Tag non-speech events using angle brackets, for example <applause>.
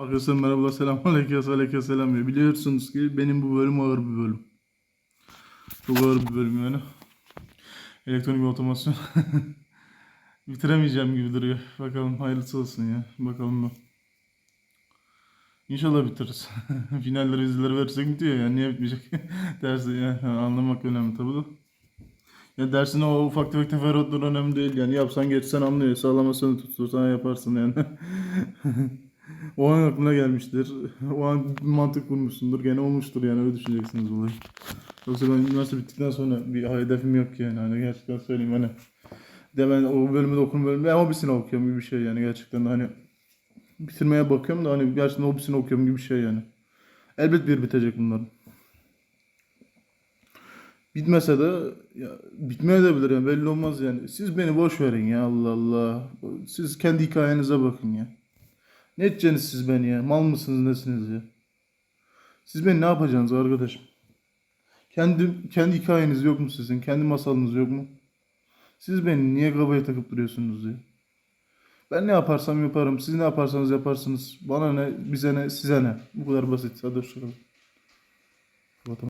Arkadaşlar merhabalar selamun aleyküm aleyküm selam ya. Biliyorsunuz ki benim bu bölüm ağır bir bölüm. Çok ağır bir bölüm yani. Elektronik otomasyon. <laughs> Bitiremeyeceğim gibi duruyor. Bakalım hayırlısı olsun ya. Bakalım da. İnşallah bitiririz. <laughs> Finalleri yüzleri verirsek bitiyor yani. Niye bitmeyecek? <laughs> Dersi ya. anlamak önemli tabii de. Ya dersine o ufak tefek teferruatlar önemli değil yani. Yapsan geçsen anlıyor. Sağlamasını tutursan yaparsın yani. O an aklına gelmiştir. <laughs> O an mantık kurmuşsundur. Gene olmuştur yani öyle düşüneceksiniz olayı. Yoksa ben üniversite bittikten sonra bir hedefim yok ki yani. Hani gerçekten söyleyeyim hani. De ben o bölümü de okuma bölümü. Ben hobisini okuyorum gibi bir şey yani gerçekten de hani. Bitirmeye bakıyorum da hani gerçekten hobisini okuyorum gibi bir şey yani. Elbet bir bitecek bunların. Bitmese de ya, bitmeye de bilir yani belli olmaz yani. Siz beni boş verin ya Allah Allah. Siz kendi hikayenize bakın ya. Ne edeceksiniz siz beni ya? Mal mısınız nesiniz ya? Siz beni ne yapacaksınız arkadaşım? Kendi, kendi hikayeniz yok mu sizin? Kendi masalınız yok mu? Siz beni niye kafaya takıp duruyorsunuz ya? Ben ne yaparsam yaparım. Siz ne yaparsanız yaparsınız. Bana ne, bize ne, size ne. Bu kadar basit. Hadi hoşçakalın.